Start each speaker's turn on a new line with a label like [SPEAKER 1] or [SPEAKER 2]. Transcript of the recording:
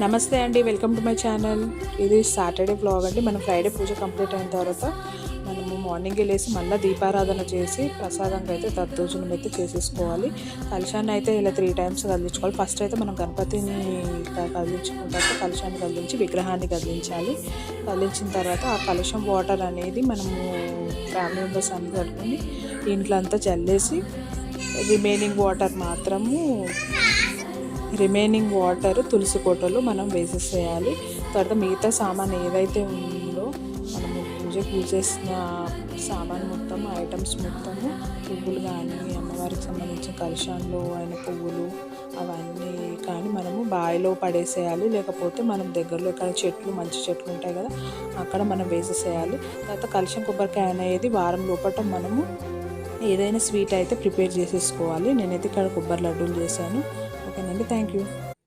[SPEAKER 1] నమస్తే అండి welcome to my channel. ఇది సాటర్డే బ్లాగ్ అండి. మనం ఫ్రైడే పూజ కంప్లీట్ అయిన తర్వాత మనము మార్నింగ్ వెళ్ళేసి మళ్ళీ దీపారాధన చేసి ప్రసాదంగా అయితే దద్దోజనం అయితే చేసేసుకోవాలి. కలశాన్ని అయితే ఇలా త్రీ టైమ్స్ కదిలించుకోవాలి. ఫస్ట్ అయితే మనం గణపతిని కదిలించుకుంటాక కలుషాన్ని కలశాన్ని కదిలించి విగ్రహాన్ని కదిలించాలి. కదిలించిన తర్వాత ఆ కలశం వాటర్ అనేది మనము ఫ్యామిలీ మెంబర్స్ అన్ని కలుపుకొని ఇంట్లో అంతా చల్లేసి రిమైనింగ్ వాటర్ మాత్రము రిమైనింగ్ వాటర్ తులసి కోటలో మనం వేసేసేయాలి. తర్వాత మిగతా సామాన్ ఏదైతే ఉందో మనము పూజ పూజ చేసిన సామాన్ మొత్తం ఐటమ్స్ మొత్తము పువ్వులు కానీ అమ్మవారికి సంబంధించిన కలశాల్లో అయిన పువ్వులు అవన్నీ కానీ మనము బావిలో పడేసేయాలి. లేకపోతే మనం దగ్గరలో ఇక్కడ చెట్లు మంచి చెట్లు ఉంటాయి కదా అక్కడ మనం వేసేసేయాలి. తర్వాత కలశం కొబ్బరికాయ అనేది వారం లోపల మనము ఏదైనా స్వీట్ అయితే ప్రిపేర్ చేసేసుకోవాలి. నేనైతే ఇక్కడ కొబ్బరి లడ్డూలు చేశాను. ఓకేనండి. Thank you.